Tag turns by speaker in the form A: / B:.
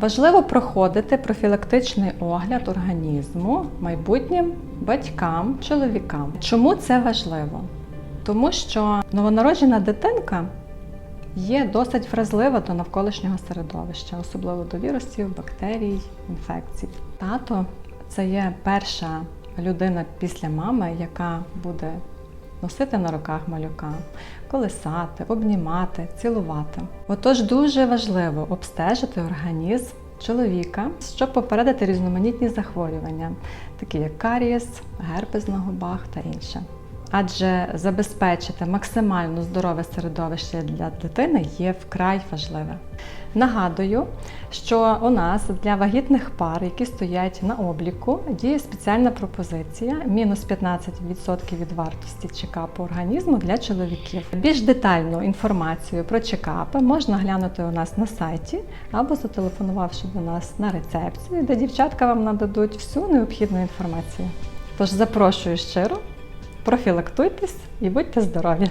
A: Важливо проходити профілактичний огляд організму майбутнім батькам, чоловікам. Чому це важливо? Тому що новонароджена дитинка є досить вразлива до навколишнього середовища, особливо до вірусів, бактерій, інфекцій. Тато це є перша людина після мами, яка буде носити на руках малюка, колисати, обнімати, цілувати. Отож, дуже важливо обстежити організм чоловіка, щоб попередити різноманітні захворювання, такі як карієс, герпес на губах та інше. Адже забезпечити максимально здорове середовище для дитини є вкрай важливе. Нагадую, що у нас для вагітних пар, які стоять на обліку, діє спеціальна пропозиція мінус 15% від вартості чекапу організму для чоловіків. Більш детальну інформацію про чекапи можна глянути у нас на сайті або зателефонувавши до нас на рецепцію, де дівчатка вам нададуть всю необхідну інформацію. Тож запрошую щиро, профілактуйтесь і будьте здорові!